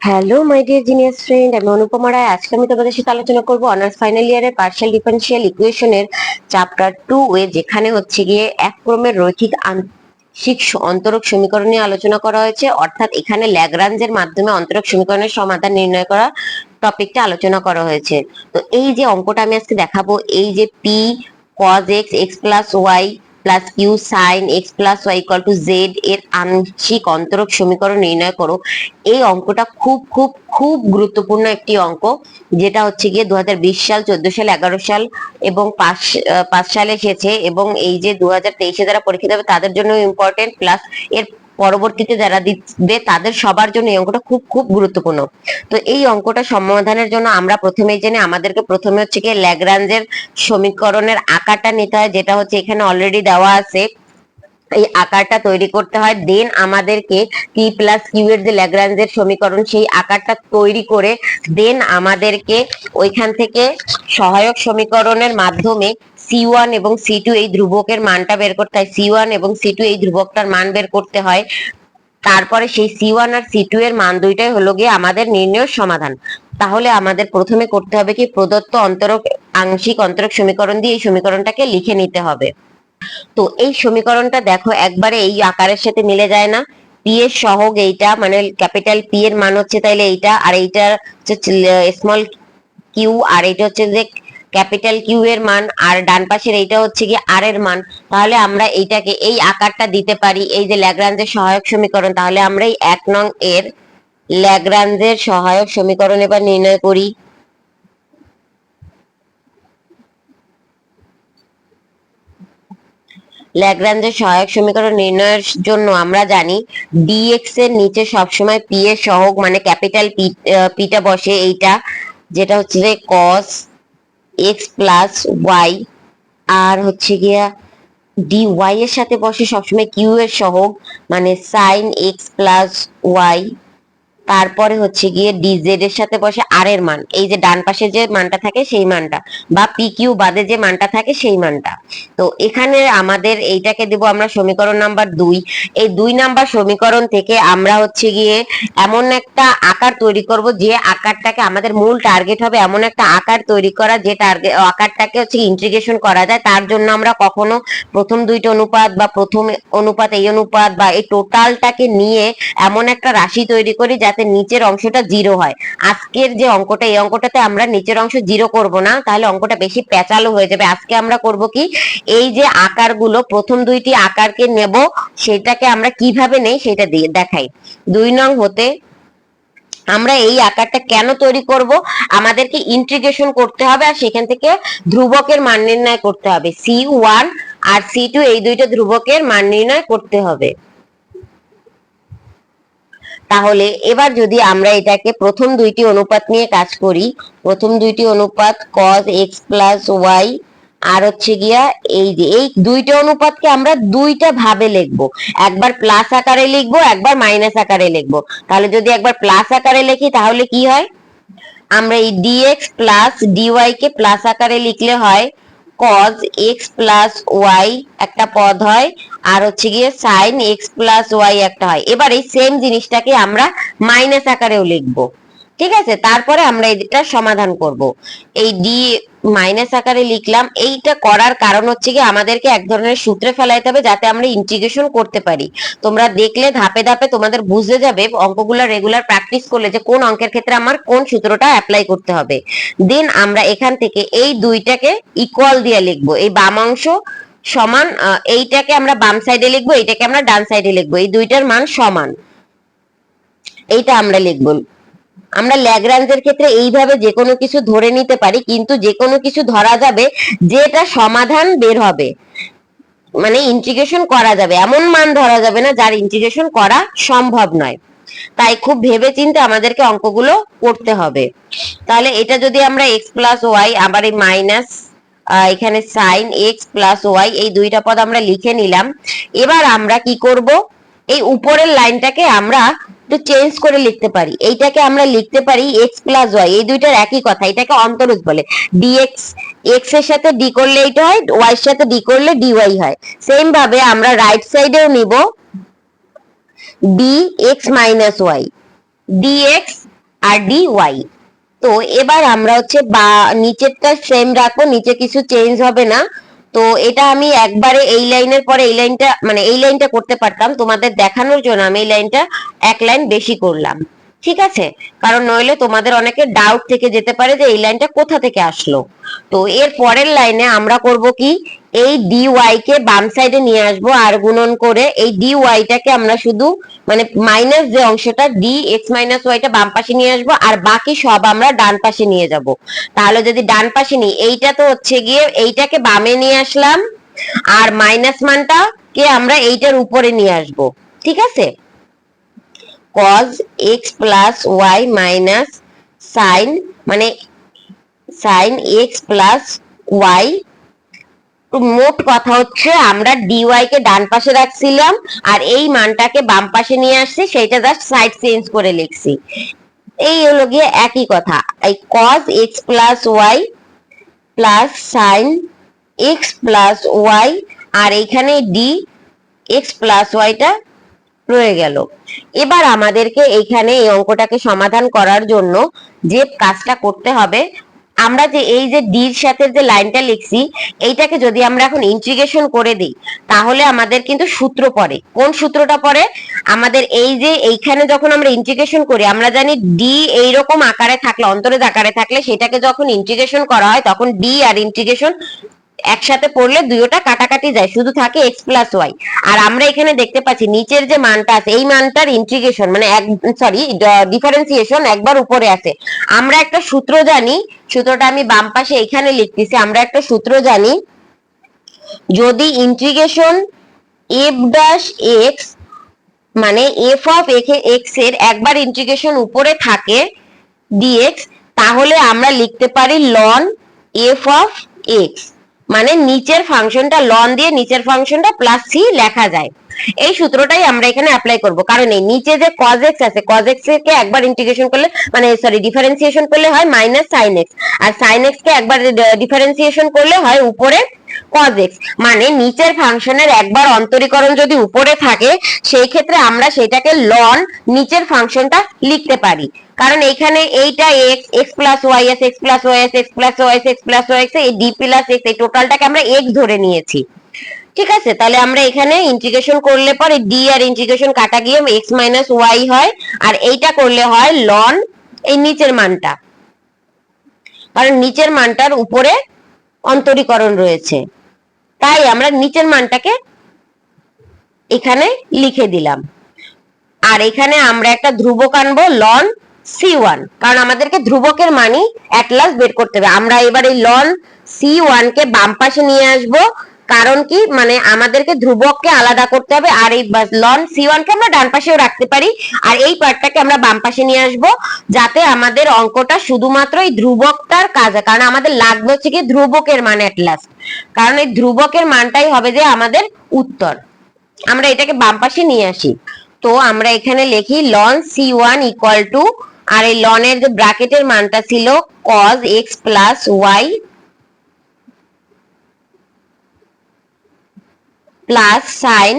Hello my dear genius friend আমি অনুপমা রায়। আজকে আমি তোমাদের সাথে আলোচনা করব অনার্স ফাইনাল ইয়ারের পার্শিয়াল ডিফারেন্সিয়াল ইকুয়েশনের চ্যাপ্টার টু এ, যেখানে হচ্ছে গিয়ে এক ক্রমের রৈখিক আংশিক অন্তরক সমীকরণ নিয়ে আলোচনা করা হয়েছে। অর্থাৎ এখানে ল্যাগ্রাঞ্জের মাধ্যমে অন্তরক সমীকরণের সমাধান নির্ণয় করা টপিকটা আলোচনা করা হয়েছে। তো এই যে অঙ্কটা আমি আজকে দেখাবো, এই যে P cos x x plus y plus Q sine x plus y equal to z এর আংশিক অন্তরক সমীকরণ নির্ণয় করো। এই অঙ্কটা খুব খুব খুব গুরুত্বপূর্ণ একটি অঙ্ক, যেটা হচ্ছে গিয়ে দুহাজার বিশ সাল, চোদ্দ সাল, এগারো সাল এবং পাঁচ পাঁচ সালে এসেছে এবং এই যে দু হাজার তেইশে যারা পরীক্ষা দেবে তাদের জন্য ইম্পর্টেন্ট প্লাস এর পরবর্তীতে যারা দিবে তাদের সবার জন্য এই অঙ্কটা খুব খুব গুরুত্বপূর্ণ। তো এই অঙ্কটা সমাধানের জন্য আমরা প্রথমেই জেনে আমাদেরকে প্রথমে হচ্ছে গিয়ে ল্যাগ্রাঞ্জের সমীকরণের আকারটা নিতে হয়, যেটা হচ্ছে এখানে অলরেডি দেওয়া আছে। এই আকারটা তৈরি করতে হয় দেন আমাদেরকে পি প্লাস কিউ এর যে ল্যাগ্রাঞ্জের সমীকরণ, সেই আকারটা তৈরি করে দেন আমাদেরকে ওইখান থেকে সহায়ক সমীকরণের মাধ্যমে সি ওয়ান এবং সি টু এই ধ্রুবকের মানটা বের করতে হয়। সি ওয়ান এবং সি টু এই ধ্রুবকটার মান বের করতে হয়। তারপরে সেই সি ওয়ান আর সি টু এর মান দুইটাই হলো গিয়ে আমাদের নির্ণয়ের সমাধান। তাহলে আমাদের প্রথমে করতে হবে কি, প্রদত্ত অন্তরক আংশিক অন্তরক সমীকরণ দিয়ে এই সমীকরণটাকে লিখে নিতে হবে। তো এই সমীকরণটা দেখো, একবারে এই আকারের সাথে মিলে যায় না। পি এর সহগ এইটা মানে ক্যাপিটাল পি এর মান হচ্ছে তাইলে এইটা, আর এইটা হচ্ছে স্মল কিউ আর এটা হচ্ছে যে ক্যাপিটাল কিউ এর মান, আর ডান পাশের এইটা হচ্ছে কি আর এর মান। তাহলে আমরা এইটাকে, এই আকারটা দিতে পারি, এই যে ল্যাগ্রাঞ্জের সহায়ক সমীকরণ। তাহলে আমরা এই এক নং এর ল্যাগ্রাঞ্জের সহায়ক সমীকরণ এবার নির্ণয় করি। ল্যাগ্রাঞ্জের সহায়ক সমীকরণ নির্ণয়ের জন্য আমরা জানি ডিএক্স এর নিচে সবসময় পি এর সহগ মানে ক্যাপিটাল পিটা বসে এইটা, যেটা হচ্ছে যে কস এক্স প্লাস ওয়াই আর হচ্ছে গিয়া ডি ওয়াই এর সাথে বসে সবসময় কিউ এর সহগ মানে সাইন এক্স প্লাস ওয়াই তারপরে হচ্ছে গিয়ে ডিজেড এর সাথে বসে আর এর মান, এই যে ডান পাশে যে মানটা থাকে সেই মানটা, বা পি কিউ বাদে যে মানটা থাকে সেই মানটা। তো এখানে আমাদের এইটাকে দেব আমরা সমীকরণ নাম্বার দুই। এই দুই নাম্বার সমীকরণ থেকে আমরা হচ্ছে গিয়ে এমন একটা আকার তৈরি করব যে আকারটাকে আমাদের মূল টার্গেট হবে, এমন একটা আকার তৈরি করা যে টার্গেট আকারটাকে হচ্ছে ইন্টিগ্রেশন করা যায়। তার জন্য আমরা কখনো প্রথম দুইটা অনুপাত বা প্রথম অনুপাত, এই অনুপাত বা এই টোটালটাকে নিয়ে এমন একটা রাশি তৈরি করি যাতে নিচের অংশটা জিরো হয়। আজকের যে অঙ্কটা, এই অঙ্কটাতে আমরা নিচের অংশ জিরো করব না, তাহলে অঙ্কটা বেশি প্যাচালো হয়ে যাবে। আজকে আমরা করব কি? এই যে আকারগুলো, প্রথম দুইটি আকারকে নেব, সেটাকে আমরা কীভাবে নেই সেটা দিয়ে দেখাই। দুই নং হতে আমরা এই আকারটা কেন তৈরি করব? আমাদেরকে ইন্টিগ্রেশন করতে হবে আর সেখান থেকে ধ্রুবকের মান নির্ণয় করতে হবে। সি ওয়ান আর সি টু এই দুইটা ধ্রুবকের মান নির্ণয় করতে হবে। তাহলে এবার যদি আমরা এটাকে প্রথম দুইটি অনুপাত নিয়ে কাজ করি, প্রথম দুইটি অনুপাত cos x প্লাস ওয়াই আর হচ্ছে গিয়া এই যে, এই দুইটা অনুপাতকে আমরা দুইটা ভাবে লিখব। একবার প্লাস আকারে লিখব, একবার মাইনাস আকারে লিখব। তাহলে যদি একবার প্লাস আকারে লিখি, তাহলে কি হয়? আমরা এই dx প্লাস dy কে প্লাস আকারে লিখলে হয়, cos x প্লাস y একটা পদ হয় আর হচ্ছে গিয়ে সাইন x প্লাস y একটা হয়। এবার এই সেম জিনিসটাকে আমরা মাইনাস আকারেও লিখব। ঠিক আছে? তারপরে আমরা এটা সমাধান করব। এই ডি মাইনাস আকারে লিখলাম। এইটা করার কারণ হচ্ছে কি আমাদেরকে এক ধরনের সূত্রে ফেলাইতে হবে যাতে আমরা ইন্টিগ্রেশন করতে পারি। তোমরা দেখলে ধাপে ধাপে তোমাদের বুঝে যাবে অঙ্কগুলো রেগুলার প্র্যাকটিস করলে যে কোন অঙ্কের ক্ষেত্রে আমার কোন সূত্রটা অ্যাপ্লাই করতে হবে। দেন আমরা এখান থেকে এই দুইটাকে ইকুয়াল দিয়ে লিখব। এই বাম অংশ সমান এইটাকে আমরা বাম সাইডে লিখব, এইটাকে আমরা ডান সাইডে লিখব। এই দুইটার মান সমান। এইটা আমরা লিখব। আমরা ল্যাগ্রাঞ্জের ক্ষেত্রে এইভাবে যে কোনো কিছু ধরে নিতে পারি, কিন্তু যে কোনো কিছু ধরা যাবে, যেটা সমাধান বের হবে। মানে ইন্টিগ্রেশন করা যাবে। এমন মান ধরা যাবে না যার ইন্টিগ্রেশন করা সম্ভব নয়। তাই খুব ভেবে চিন্তে আমাদেরকে অঙ্কগুলো করতে হবে। তাহলে এটা যদি আমরা এক্স প্লাস ওয়াই আবার এই মাইনাস এখানে সাইন এক্স প্লাস ওয়াই এই দুইটা পদ আমরা লিখে নিলাম। এবার আমরা কি করব? এই উপরের লাইনটাকে আমরা একটু চেঞ্জ করে লিখতে পারি। এইটাকে আমরা লিখতে পারি এক্স প্লাস ওয়াই এই দুইটার একই কথা, এটাকে অন্তরজ বলে। ডিএক্স এক্সের সাথে ডি করলে এইটা হয় ওয়াই এর সাথে ডি করলে ডিওয়াই হয়। সেম ভাবে আমরা রাইট সাইডেও নিব। D x minus y dx আর ডি ওয়াই তো এবার আমরা হচ্ছে বা, নিচেরটা সেম রাখব, নিচে কিছু চেঞ্জ হবে না। তো এটা আমি একবারে এই লাইনের পরে এই লাইনটা মানে এই লাইনটা করতে পারতাম। তোমাদের দেখানোর জন্য আমি এই লাইনটা এক লাইন বেশি করলাম। ঠিক আছে? কারণ নইলে তোমাদের অনেকে ডাউট থেকে যেতে পারে যে এই লাইনটা কোথা থেকে আসলো। তো এর পরের লাইনে আমরা করব কি? এই ডি ওয়াই কে বাম সাইডে নিয়ে আসব আর গুণন করে এই ডি ওয়াইটাকে আমরা শুধু মানে মাইনাস যে অংশটা ডি এক্স মাইনাস ওয়াইটা বাম পাশে নিয়ে আসব আর বাকি সব আমরা ডান পাশে নিয়ে যাব। তাহলে যদি ডান পাশে নিই, এইটা তো হচ্ছে গিয়ে এইটাকে বামে নিয়ে আসলাম আর মাইনাস মানটা কে আমরা এইটার উপরে নিয়ে আসব। ঠিক আছে? cos x plus y minus sine মানে সাইন x প্লাস ওয়াই মোট কথা হচ্ছে আমরা ডিওয়াই কে ডান পাশে রাখছিলাম, আর এই মানটাকে বাম পাশে নিয়ে আসছি সেটা জাস্ট সাইড চেঞ্জ করে লিখছি। এই হলো গিয়ে একই কথা। এই cos x plus y plus sine x plus y আর এইখানে ডি এক্স প্লাস ওয়াইটা রয়ে গেল। এবার আমাদেরকে এইখানে এই অঙ্কটাকে সমাধান করার জন্য যে কাজটা করতে হবে আমরা যে এই যে ডির সাথে যে লাইনটা লিখছি, এইটাকে যদি আমরা এখন ইন্টিগ্রেশন করে দিই, তাহলে আমাদের কিন্তু সূত্র পড়ে। কোন সূত্রটা পড়ে? আমাদের এই যে এইখানে যখন আমরা ইন্টিগ্রেশন করি, আমরা জানি ডি এই রকম আকারে থাকলে অন্তরের আকারে থাকলে সেটাকে যখন ইন্টিগ্রেশন করা হয়, তখন ডি আর ইন্টিগ্রেশন একসাথে পড়লে দুইটা কাটাকাটি যায়, শুধু থাকে এক্স প্লাস ওয়াই আর আমরা এখানে দেখতে পাচ্ছি, নিচের যে মানটা আছে, এই মানটার ইন্টিগ্রেশন মানে এক সরি ডিফারেন্সিয়েশন একবার উপরে আছে। আমরা একটা সূত্র জানি, সূত্রটা আমি বাম পাশে এখানে লিখতেছি, আমরা একটা সূত্র জানি, যদি ইন্টিগ্রেশন এফ ড্যাশ এক্স মানে এফ অফ এক্সের একবার ইন্টিগ্রেশন উপরে থাকে ডিএক্স তাহলে আমরা লিখতে পারি লন এফ অফ এক্স মানে নিচের ফাংশনটা লন দিয়ে নিচের ফাংশনটা প্লাস সি লেখা যায়। এই সূত্রটাই আমরা এখানে অ্যাপ্লাই করব। কারণ এই নিচে যে cos x আছে cos x কে একবার ইন্টিগ্রেশন করলে মানে সরি ডিফারেন্সিয়েশন করলে হয় মাইনাস sin x আর sin x কে একবার ডিফারেন্সিয়েশন করলে হয় উপরে cos x মানে নিচের ফাংশনের একবার অন্তরীকরণ যদি উপরে থাকে, সেই ক্ষেত্রে আমরা সেটাকে লন নিচের ফাংশনটা লিখতে পারি। কারণ এখানে এইটা x x প্লাস y আছে, x প্লাস y আছে, x প্লাস y আছে, x প্লাস y আছে, এই d প্লাস x, এই টোটালটাকে আমরা x ধরে নিয়েছি। ঠিক আছে? তাহলে আমরা এখানে ইন্টিগ্রেশন করলে পরে ডি আর ইন্টিগ্রেশন কাটা গিয়ে এক্স মাইনাস ওয়াই হয়, আর এইটা করলে হয় লন এই নিচের মানটা। কারণ নিচের মানটার উপরে অন্তরীকরণ রয়েছে। তাই আমরা নিচের মানটাকে এখানে লিখে দিলাম। আর এখানে আমরা একটা ধ্রুবক আনব লন সি ওয়ান কারণ আমাদেরকে ধ্রুবকের মানই অ্যাটলাস বের করতে হবে। আমরা এবার এই লন সি ওয়ান কে বাম পাশে নিয়ে আসব কারণ কি? মানে আমাদেরকে ধ্রুবককে আলাদা করতে হবে আর এই লন সি ওয়ান কে আমরা ডান পাশেও রাখতে পারি। আর এই পার্টটাকে আমরা বাম পাশে নিয়ে আসব যাতে আমাদের অঙ্কটা শুধুমাত্র এই ধ্রুবকটার কাজ কারণ আমাদের লাগবে হচ্ছে কি ধ্রুবকের মান এট লাস্ট কারণ এই ধ্রুবকের মানটাই হবে যে আমাদের উত্তর। আমরা এটাকে বাম পাশে নিয়ে আসি। তো আমরা এখানে লিখি ln c one equal to আর এই লনের যে ব্র্যাকেটের মানটা ছিল cos x plus y plus sine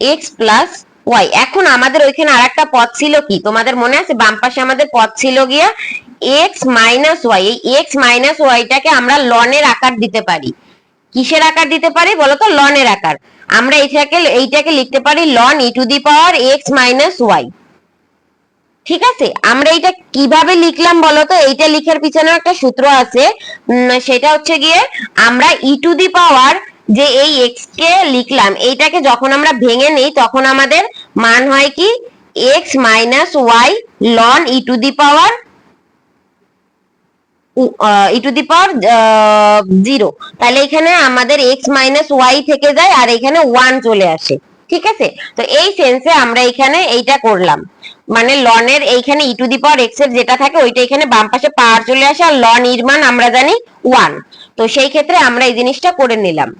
x plus y এখন আমাদের ওইখানে আর একটা পদ ছিল কি? তোমাদের মনে আছে? বাম পাশে আমাদের পদ ছিল গিয়া এক্স মাইনাস ওয়াই এই এক্স মাইনাস ওয়াইটাকে আমরা লনের আকার দিতে পারি। কিসের আকার দিতে পারি বলতো? লনের আকার। আমরা এইটাকে এইটাকে লিখতে পারি ln e to the power x minus y ঠিক আছে? আমরা এটা কীভাবে লিখলাম বলতো? এইটা লিখার পিছনে একটা সূত্র আছে। সেটা হচ্ছে গিয়ে আমরা ই টু দি পাওয়ার যে এই এক্স কে লিখলাম, এইটাকে যখন আমরা ভেঙে নেই, তখন আমাদের মান হয় কি? X minus y ln e to the power e to the power zero তাহলে এখানে আমাদের এক্স মাইনাস ওয়াই থেকে যায় আর এখানে ওয়ান চলে আসে। ঠিক আছে? তো এই সেন্সে আমরা এখানে এইটা করলাম। মানে লনের এইখানে ই টু দি পাওয়ার এক্সের যেটা থাকে, ওইটা এখানে বাম পাশে পাওয়ার চলে আসে, আর লন ইর মান আমরা জানি ওয়ান তো সেই ক্ষেত্রে আমরা এই জিনিসটা করে নিলাম।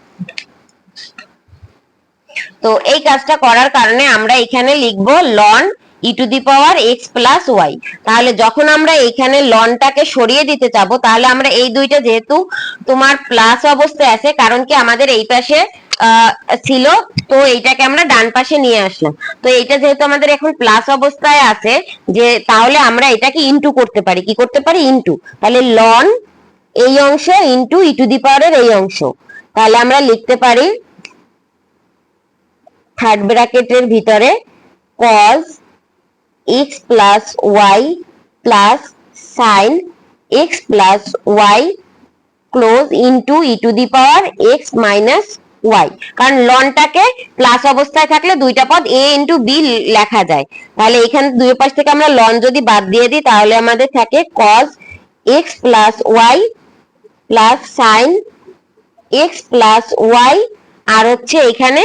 তো এই কাজটা করার কারণে আমরা এখানে লিখব ln e to the power x plus y তাহলে যখন আমরা এখানে লনটাকে সরিয়ে দিতে চাবো তাহলে আমরা এই দুইটা যেহেতু তোমার প্লাস অবস্থায় আছে, কারণ কি আমাদের এই পাশে ছিল, তো এইটাকে আমরা ডান পাশে নিয়ে আসলাম। তো এইটা যেহেতু আমাদের এখন প্লাস অবস্থায় আছে, যে তাহলে আমরা এটাকে ইনটু করতে পারি। কি করতে পারি? ইনটু তাহলে লন এই অংশ ইনটু ই টু দি পাওয়ারের এই অংশ। তাহলে আমরা লিখতে পারি থার্ড ব্র্যাকেটের ভিতরে cos x plus y plus sine x plus y close into e to the power x minus y কারণ লনটাকে প্লাস অবস্থায় থাকলে দুইটা পদ এ ইন্টু বি লেখা যায়। তাহলে এখানে দুই পাশ থেকে আমরা লন যদি বাদ দিয়ে দিই, তাহলে আমাদের থাকে cos x plus y plus sine x plus y আর হচ্ছে এখানে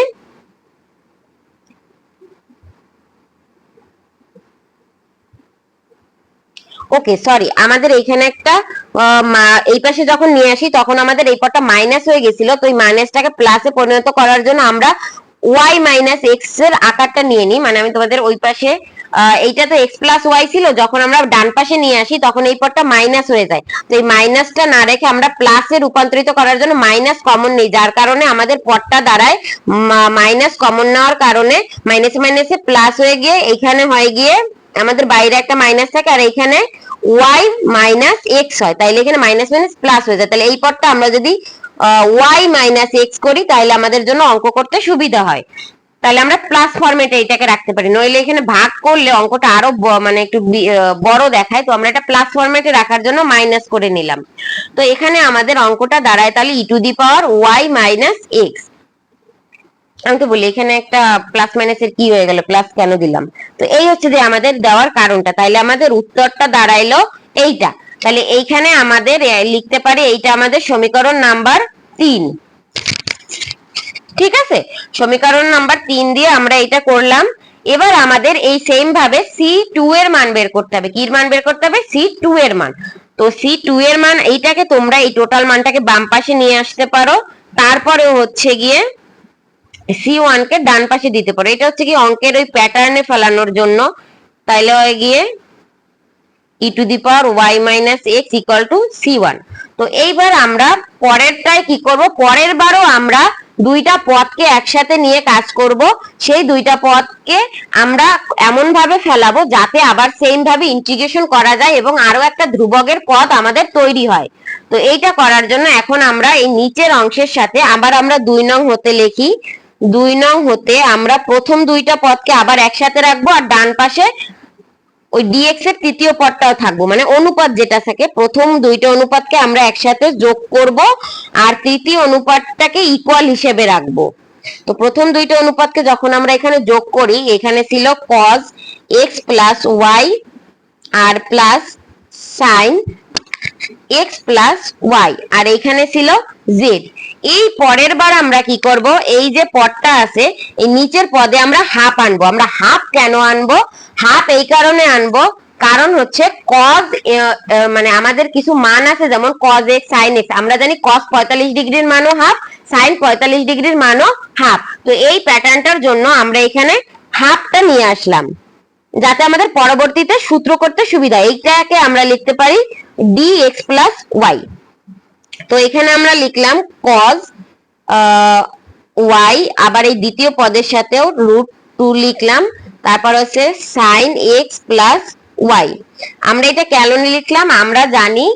ওকে সরি আমাদের এখানে একটা এই পাশে যখন নিয়ে আসি, তখন আমাদের এই পদটা মাইনাস হয়ে গেছিল, তো এই মাইনাসটাকে প্লাসে পরিণত করার জন্য আমরা ওয়াই মাইনাস এক্সের আকারটা নিয়ে নিই। মানে আমি তোমাদের ওই পাশে এইটা তো এক্স প্লাস ওয়াই ছিল, যখন আমরা ডান পাশে নিয়ে আসি, তখন এই পদটা মাইনাস হয়ে যায়। তো এই মাইনাসটা না রেখে আমরা প্লাসে রূপান্তরিত করার জন্য মাইনাস কমন নেই, যার কারণে আমাদের পদটা দাঁড়ায় মাইনাস কমন নেওয়ার কারণে মাইনাসে মাইনাসে প্লাস হয়ে গিয়ে এখানে হয়ে গিয়ে আমাদের বাইরে একটা মাইনাস থাকে, আর এখানে ওয়াই মাইনাস এক্স হয়। তাইলে এখানে মাইনাস মাইনাস প্লাস হয়ে যায়। তাহলে এই পদটা আমরা যদি ওয়াই মাইনাস এক্স করি তাহলে আমাদের জন্য অঙ্ক করতে সুবিধা হয়। তাহলে আমরা প্লাস ফরম্যাটে এটাকে রাখতে পারি। নইলে এখানে ভাগ করলে অঙ্কটা আরও মানে একটু বড় দেখায়। তো আমরা এটা প্লাস ফরম্যাটে রাখার জন্য মাইনাস করে নিলাম। তো এখানে আমাদের অঙ্কটা দাঁড়ায় তাহলে e to the power y minus x আমি তো বলি, এখানে একটা প্লাস মাইনাসের কি হয়ে গেল? প্লাস কেন দিলাম? তো এই হচ্ছে যে আমাদের দেওয়ার কারণটা। তাইলে আমাদের উত্তরটা দাঁড়াইলো এইটা। তাহলে এইখানে আমাদের লিখতে পারি এইটা আমাদের সমীকরণ নাম্বার তিন। ঠিক আছে? সমীকরণ নাম্বার তিন দিয়ে আমরা এটা করলাম। এবার আমাদের এই সেম ভাবে সি টু এর মান বের করতে হবে। কির মান বের করতে হবে? সি টু এর মান। তো সি টু এর মান, এইটাকে তোমরা এই টোটাল মানটাকে বাম পাশে নিয়ে আসতে পারো। তারপরে হচ্ছে গিয়ে সি ওয়ান কে ডান পাশে দিতে পারো। এটা হচ্ছে কি অঙ্কের ওই প্যাটার্নে ফেলানোর জন্য। তাইলে হয়ে গিয়ে e to the power y minus x equal to c তো এইবার আমরা পরেরটায় কি করব? পরের বারও আমরা দুইটা পদকে একসাথে নিয়ে কাজ করব। সেই দুইটা পদকে আমরা এমন ভাবে ফেলাবো যাতে আবার সেম ভাবে ইন্টিগ্রেশন করা যায় এবং আরও একটা ধ্রুবকের পদ আমাদের তৈরি হয়। তো এইটা করার জন্য এখন আমরা এই নিচের অংশের সাথে আবার আমরা দুই নং হতে লিখি। দুই নং হতে আমরা প্রথম দুইটা পদকে আবার একসাথে রাখব আর ডান পাশে ওই ডিএক্স এর তৃতীয় পদটাও থাকব। মানে অনুপাত যেটা থাকে, প্রথম দুইটা অনুপাতকে আমরা একসাথে যোগ করব আর তৃতীয় অনুপাতটাকে ইকুয়াল হিসেবে রাখব। তো প্রথম দুইটা অনুপাতকে যখন আমরা এখানে যোগ করি, এখানে ছিল cos x প্লাস ওয়াই আর plus sine x plus y আর এখানে ছিল z এই পরের বার আমরা কি করব? এই যে পদটা আছে এই নিচের পদে আমরা হাফ আনব। আমরা হাফ কেন আনব? হাফ এই কারণে আনব কারণ হচ্ছে আহ, মানে আমাদের কিছু মান আছে যেমন কজ x সাইন এক্স আমরা জানি কজ পঁয়তাল্লিশ ডিগ্রির মানও হাফ সাইন পঁয়তাল্লিশ ডিগ্রির মানও হাফ। তো এই প্যাটার্নটার জন্য আমরা এখানে হাফটা নিয়ে আসলাম যাতে আমাদের পরবর্তীতে সূত্র করতে সুবিধা। এইটাকে আমরা লিখতে পারি ডি এক্স প্লাস ওয়াই তো এখানে আমরা লিখলাম cos ওয়াই আবার এই দ্বিতীয় পদের সাথেও রুট টু লিখলাম, তারপর হচ্ছে সাইন এক্স প্লাস ওয়াই আমরা এটা কেন লিখলাম? আমরা জানি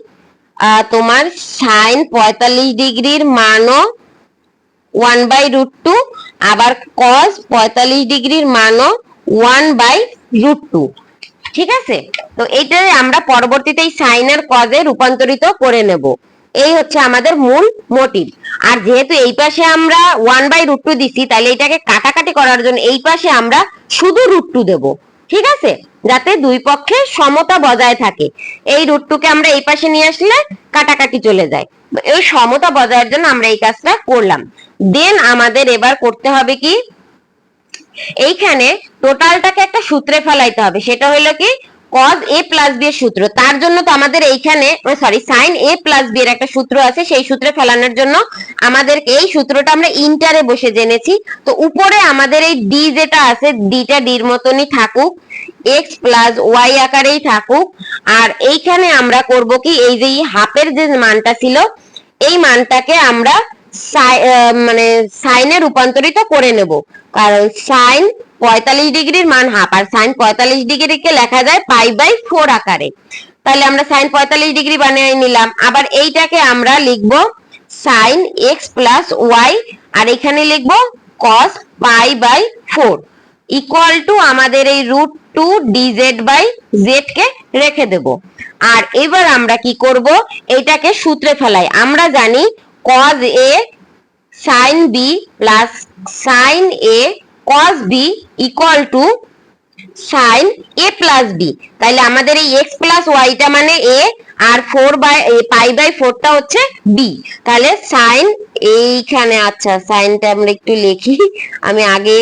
তোমার সাইন পঁয়তাল্লিশ ডিগ্রির মানও ওয়ান বাই রুট টু আবার কস পঁয়তাল্লিশ ডিগ্রির মানও ওয়ান বাই রুট টু ঠিক আছে? তো এইটাই আমরা পরবর্তীতে এই সাইন আর কজে রূপান্তরিত করে নেব। এই হচ্ছে আমাদের মূল মোটিভ আর যেহেতু এই পাশে আমরা ওয়ান বাই রুট টু দিচ্ছি তাহলে এটাকে কাটাকাটি করার জন্য এই পাশে আমরা শুধু রুট টু দেবো। ঠিক আছে? যাতে দুই পক্ষে সমতা বজায় থাকে। এই রুট টুকে আমরা এই পাশে নিয়ে আসলে কাটাকাটি চলে যায়। এই সমতা বজায়ের জন্য আমরা এই কাজটা করলাম। দেন আমাদের এবার করতে হবে কি? এইখানে টোটালটাকে একটা সূত্রে ফেলাইতে হবে। সেটা হলো কি? Cos a প্লাস b এর সূত্র। তার জন্য তো আমাদের এইখানে sorry sin a plus b এর একটা সূত্র আছে, সেই সূত্রে ফেলানোর জন্য আমাদেরকে এই সূত্রটা আমরা ইন্টারে বসে জেনেছি। তো উপরে আমাদের এই d যেটা আছে ডিটা ডির মতনই থাকুক, x প্লাস ওয়াই আকারেই থাকুক। আর এইখানে আমরা করব কি, এই যে হাফের যে মানটা ছিল, এই মানটাকে আমরা মানে সাইনে রূপান্তরিত করে নেব। কারণ সাইন পঁয়তাল্লিশ ডিগ্রির মান হাফ, আর সাইন পঁয়তাল্লিশ ডিগ্রিকে লেখা যায় পাই বাই ফোর আকারে। তাহলে আমরা সাইন পঁয়তাল্লিশ ডিগ্রি বানিয়ে নিলাম। আবার এইটাকে আমরা লিখব সাইন এক্স প্লাস ওয়াই আর এখানে লিখব cos pi by four. Equal to আমাদের এই root two dz by z কে রেখে দেব। আর এবার আমরা কি করব? এটাকে সূত্রে ফেলাই। আমরা জানি cos a sine b plus sine a cos b equal to sine a plus b তাহলে আমাদের এই এক্স প্লাস ওয়াইটা মানে এ আর ফোর বাই পাই বাই ফোরটা হচ্ছে বি তাহলে সাইন এইখানে আচ্ছা সাইনটা আমরা একটু লিখি। আমি আগে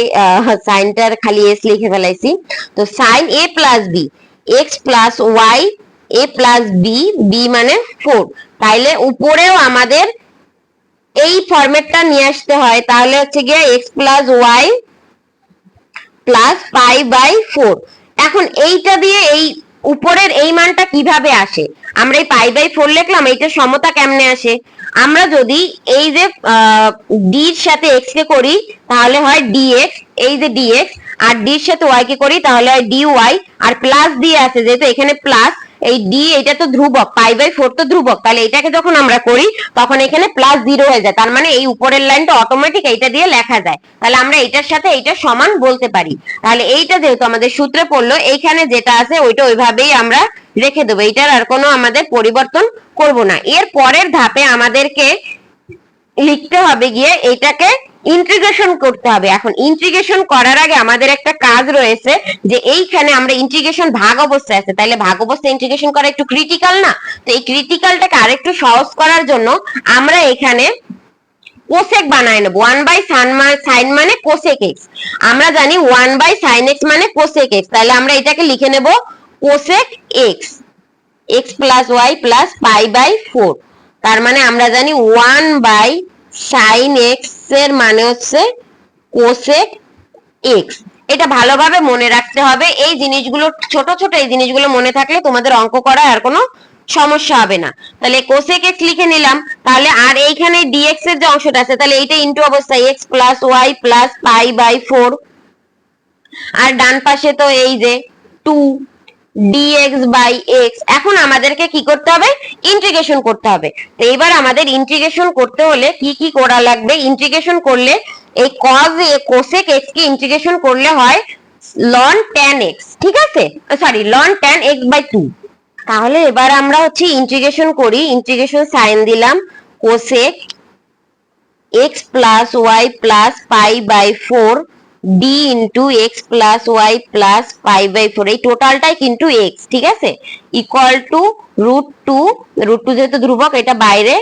সাইনটার খালি এস লিখে ফেলাইছি। তো sine a plus b x plus y a plus b b মানে ফোর তাইলে উপরেও আমাদের এই ফরম্যাটটা নিয়ে আসতে হয়। তাহলে হচ্ছে গিয়ে x plus y plus pi by four এখন এইটা দিয়ে এই উপরের এই মানটা কীভাবে আসে? আমরা এই পাই বাই ফোর লিখলাম এইটা সমতা কেমনে আসে? আমরা যদি এই যে ডির সাথে এক্স কে করি, তাহলে হয় ডিএক্স এই যে ডিএক্স আর ডির সাথে ওয়াই কে করি, তাহলে হয় ডি ওয়াই আর প্লাস দিয়ে আছে যেহেতু এখানে প্লাস এই ডি এটা তো ধ্রুবক, পাই বাই ফোর তো ধ্রুবক। তাহলে এটাকে যখন আমরা করি, তখন এখানে প্লাস জিরো হয়ে যায়। তার মানে এই উপরের লাইনটা অটোমেটিক এইটা দিয়ে লেখা যায়। তাহলে আমরা এটার সাথে এইটা সমান বলতে পারি। তাহলে এইটা যেহেতু আমাদের সূত্রে পড়ল, এইখানে যেটা আছে ওইটা ওইভাবেই আমরা রেখে দেবো। এইটার আর কোনো আমাদের পরিবর্তন করব না। এর পরের ধাপে আমাদেরকে লিখতে হবে গিয়ে এটাকে ইন্টিগ্রেশন করতে হবে। এখন ইন্টিগ্রেশন করার আগে আমাদের একটা কাজ রয়েছে যে এইখানে আমরা ইন্টিগ্রেশন ভাগ অবস্থায় আছে। তাহলে ভাগ অবস্থায় ইন্টিগ্রেশন করা একটু ক্রিটিক্যাল না? তো এই ক্রিটিক্যালটাকে আরেকটু সহজ করার জন্য আমরা এখানে কোসেক বানায় নেব। ওয়ান বাই সাইন মানে কোসেক এক্স আমরা জানি ওয়ান বাই সাইন এক্স মানে কোসেক এক্স তাহলে আমরা এটাকে লিখে নেব cosec x x plus y plus pi by four তার মানে আমরা জানি ওয়ান বাই সাইন এক্স এর মানে হচ্ছে কোসেক এক্স এটা ভালোভাবে মনে রাখতে হবে, এই জিনিসগুলো, ছোট ছোট এই জিনিসগুলো মনে থাকলে তোমাদের অঙ্ক করা আর কোনো সমস্যা হবে না। তাহলে কোসেক এক্স লিখে নিলাম, তাহলে আর এইখানে ডিএক্স এর যে অংশটা আছে, তাহলে এইটা ইন্টু অবস্থায় x plus y plus pi by four আর ডান পাশে তো এই যে টু ডিএক্স বাই এক্স এখন আমাদেরকে কি করতে হবে? ইন্টিগ্রেশন করতে হবে। তো এবার আমাদের ইন্টিগ্রেশন করতে হলে কি কি করা লাগবে? ইন্টিগ্রেশন করলে এই কজ কোসেক এক্স কে ইন্টিগ্রেশন করলে হয় লন ট্যান এক্স ঠিক আছে? Sorry ln tan x by two তাহলে এবার আমরা হচ্ছে ইন্টিগ্রেশন করি। ইন্টিগ্রেশন সাইন দিলাম cosec x plus y plus pi by four d into x plus y plus pi by four এই টোটালটাই কিন্তু এক্স ঠিক আছে? Equal to root two root two যেহেতু ধ্রুবক, এটা বাইরে,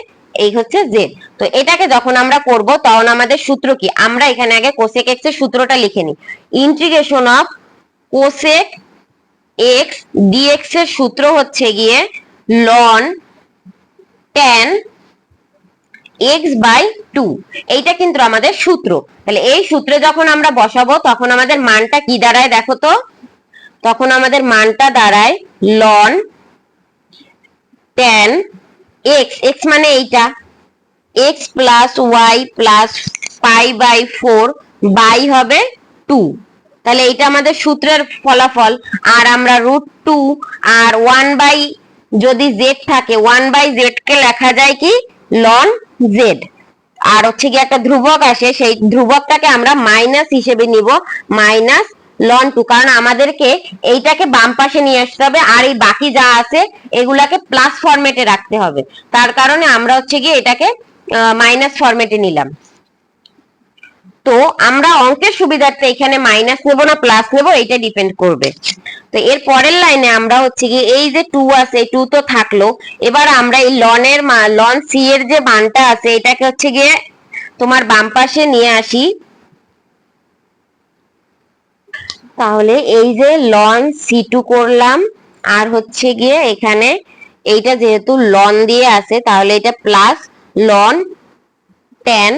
এই হচ্ছে জেড তো এটাকে যখন আমরা করব, তখন আমাদের সূত্র কি? আমরা এখানে আগে কোসেক এক্সের সূত্রটা লিখে নিই। Integration of cosec x dx এর সূত্র হচ্ছে গিয়ে ln tan x by two এইটা কিন্তু আমাদের সূত্র। তাহলে এই সূত্রে যখন আমরা বসাবো, তখন আমাদের মানটা কি দাঁড়ায় দেখো তো? তখন আমাদের মানটা দাঁড়ায় লন টেন এক্স এক্স মানে এইটা। X plus y plus pi by four by হবে টু তাহলে এইটা আমাদের সূত্রের ফলাফল। আর আমরা রুট টু আর ওয়ান বাই যদি জেড থাকে ওয়ান বাই জেড কে লেখা যায় কি? লন জেড আর হচ্ছে কি একটা ধ্রুবক আসে, সেই ধ্রুবকটাকে আমরা মাইনাস হিসেবে নিব মাইনাস লন টু কারণ আমাদেরকে এইটাকে বাম পাশে নিয়ে আসতে হবে, আর এই বাকি যা আছে, এগুলাকে প্লাস ফরম্যাটে রাখতে হবে। তার কারণে আমরা হচ্ছে গিয়ে এটাকে মাইনাস ফরম্যাটে নিলাম। তো আমরা অঙ্কের সুবিধার্থে এখানে মাইনাস নেব না প্লাস নেব এটা ডিপেন্ড করবে। তো এর পরের লাইনে আমরা হচ্ছে কি এই যে টু আছে টু তো থাকল, এবার আমরা এই লনের লন সি এর যে মানটা আছে, এটাকে হচ্ছে গিয়ে তোমার বাম পাশে নিয়ে আসি। তাহলে এই যে লন সি টু করলাম, আর হচ্ছে গিয়ে এখানে এইটা যেহেতু লন দিয়ে আছে, তাহলে এটা plus ln tan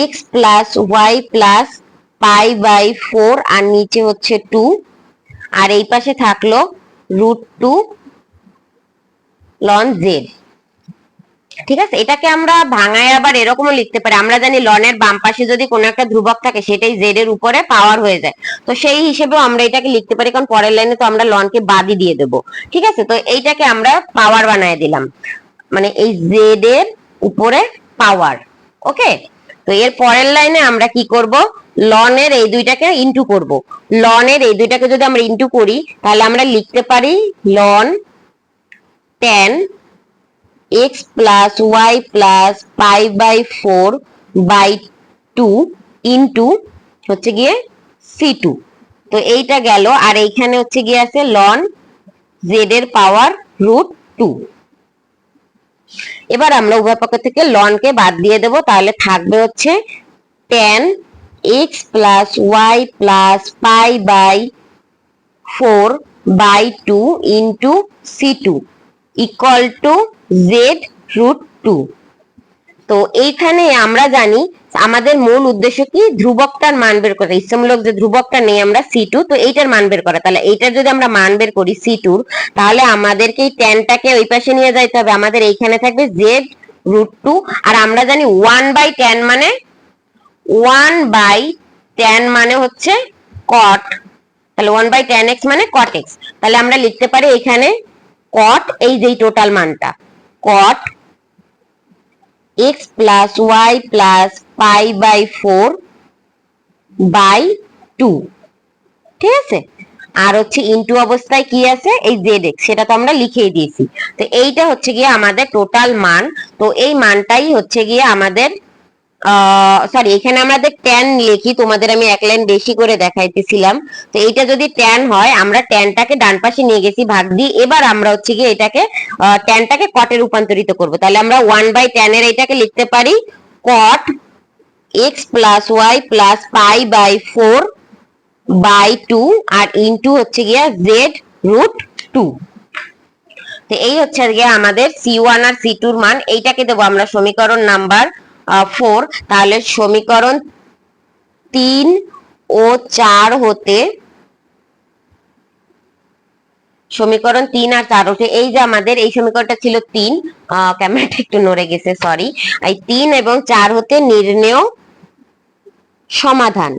x plus y plus pi by four আর নিচে হচ্ছে টু আর এই পাশে থাকল রুট টু লন জেড ঠিক আছে? এটাকে আমরা ভাঙায় আবার এরকমও লিখতে পারি। আমরা জানি লনের বাম পাশে যদি কোনো একটা ধ্রুবক থাকে, সেটাই জেড এর উপরে পাওয়ার হয়ে যায়। তো সেই হিসেবেও আমরা এটাকে লিখতে পারি, কারণ পরের লাইনে তো আমরা লনকে বাদই দিয়ে দেবো। ঠিক আছে? তো এইটাকে আমরা পাওয়ার বানায় দিলাম। মানে এই জেড এর উপরে পাওয়ার ওকে তো এর পরের লাইনে আমরা কি করব? লনের এই দুইটাকে ইনটু করব। লনের এই দুইটাকে যদি আমরা ইনটু করি, তাহলে আমরা লিখতে পারি ln ten x plus y plus pi by four by two into হচ্ছে গিয়ে সি টু তো এইটা গেল, আর এইখানে হচ্ছে গিয়ে আছে লন জেড এর পাওয়ার রুট টু এবার আমরা উভয় পক্ষ থেকে লনকে বাদ দিয়ে দেব, তাহলে থাকবে হচ্ছে tan x plus y plus pi by four by two into c two equal to z root two তো এইখানে আমরা জানি আমাদের মূল উদ্দেশ্য কি? ধ্রুবকটার মান বের করা। ইচ্ছামূলক যে ধ্রুবকটা নেই আমরা সি টু তো এইটার মান বের করা। তাহলে এইটার যদি আমরা মান বের করি সি টুর তাহলে আমাদেরকে এই টেনটাকে ওই পাশে নিয়ে যাইতে হবে। আমাদের এইখানে থাকবে জেড রুট টু আর আমরা জানি ওয়ান বাই টেন মানে ওয়ান বাই টেন মানে হচ্ছে কট তাহলে ওয়ান বাই টেন এক্স মানে কট এক্স তাহলে আমরা লিখতে পারি এখানে কট এই যে টোটাল মানটা। Cot x plus y plus pi by four by two. ঠিক আছে? আর হচ্ছে ইনটু অবস্থায় কি আছে? এই জেড এক্স সেটা তো আমরা লিখেই দিয়েছি। তো এইটা হচ্ছে গিয়ে আমাদের টোটাল মান। তো এই মানটাই হচ্ছে গিয়ে আমাদের সরি এখানে আমাদের ট্যান লিখি, তোমাদের আমি এক লাইন বেশি করে দেখাইতেছিলাম। তো এইটা যদি ট্যান হয়, আমরা ট্যানটাকে ডান পাশে নিয়ে গেছি, ভাগ দিয়ে এবার আমরা হচ্ছে গিয়ে এটাকে ট্যানটাকে কটে রূপান্তরিত করব। তাহলে আমরা ওয়ান বাই ট্যানের এইটাকে লিখতে পারি cot x plus y plus pi by four by two R into হচ্ছে গিয়া জেড রুট টু তো এই হচ্ছে গিয়ে আমাদের সি ওয়ান আর সি টুর মান। এইটাকে দেবো আমরা সমীকরণ নাম্বার ফোর তাহলে সমীকরণ তিন ও চার হতে সমীকরণ তিন আর চার হতে, এই যে আমাদের, এই সমীকরণটা ছিল তিন। ক্যামেরাটা একটু নড়ে গেছে সরি এই তিন এবং চার হতে নির্ণেয় সমাধান।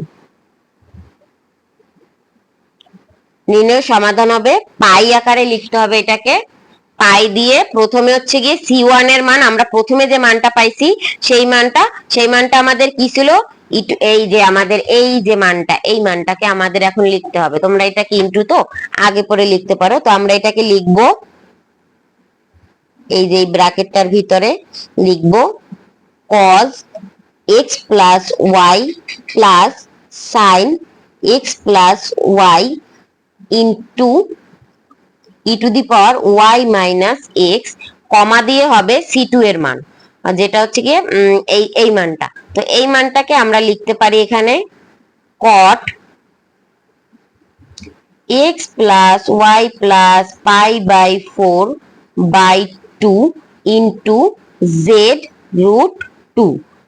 নির্ণয় সমাধান হবে। পাই আকারে লিখতে হবে এটাকে। পাই দিয়ে প্রথমে হচ্ছে গিয়ে সি ওয়ানের মান, আমরা প্রথমে যে মানটা পাইছি, সেই মানটা সেই মানটা আমাদের কি ছিল? এই যে আমাদের, এই যে মানটা, এই মানটাকে আমাদের এখন লিখতে হবে। তোমরা এটাকে ইন্টু তো? আগে পরে লিখতে পারো। তো আমরা এটাকে লিখব। এই যে ব্র্যাকেটটার ভিতরে লিখব cos x plus y plus sine x plus y into e to the power y minus x comma দিয়ে হবে সি টু এর মান। যেটা হচ্ছে গিয়ে এই এই মানটা। তো এই মানটাকে আমরা লিখতে পারি এখানে cot x plus y plus pi by four by two into z root two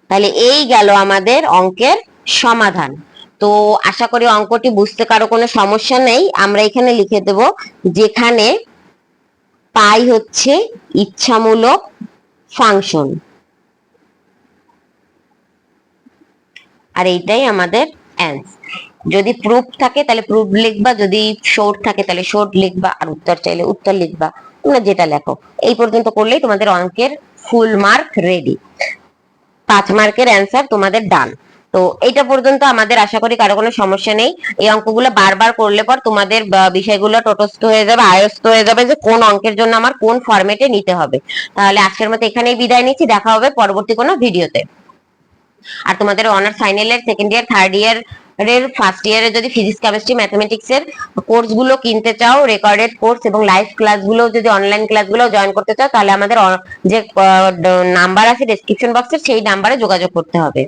তাহলে এই গেল আমাদের অঙ্কের সমাধান। তো আশা করি অঙ্কটি বুঝতে কারও কোনো সমস্যা নেই। আমরা এখানে লিখে দেব, যেখানে পাই হচ্ছে ইচ্ছামূলক ফাংশন। আর এইটাই আমাদের যদি প্রুফ থাকে তাহলে প্রুফ লিখবা, যদি শর্ট থাকে তাহলে শর্ট লিখবা, আর উত্তর চাইলে উত্তর লিখবা। তোমরা যেটা লেখো। এই পর্যন্ত করলেই তোমাদের অঙ্কের ফুল মার্ক রেডি পাঁচ মার্কের অ্যান্সার তোমাদের ডান তো এটা পর্যন্ত আমাদের আশা করি কারও কোনো সমস্যা নেই। এই অঙ্কগুলো বারবার করলে পর তোমাদের বিষয়গুলো টোটস্থ হয়ে যাবে আয়স্থ হয়ে যাবে যে কোন অঙ্কের জন্য আমার কোন ফরম্যাটে নিতে হবে। তাহলে আজকের মতো এখানেই বিদায় নিচ্ছি। দেখা হবে পরবর্তী কোনো ভিডিওতে আর তোমাদের honours final year second year third year এর ফার্স্ট ইয়ারে যদি ফিজিক্স কেমিস্ট্রি ম্যাথমেটিক্স এর কোর্সগুলো কিনতে চাও রেকর্ডেড কোর্স এবং লাইভ ক্লাসগুলো যদি অনলাইন ক্লাসগুলো জয়েন করতে চাও, তাহলে আমাদের যে নাম্বার আছে ডেসক্রিপশন বক্সের সেই নাম্বারে যোগাযোগ করতে হবে।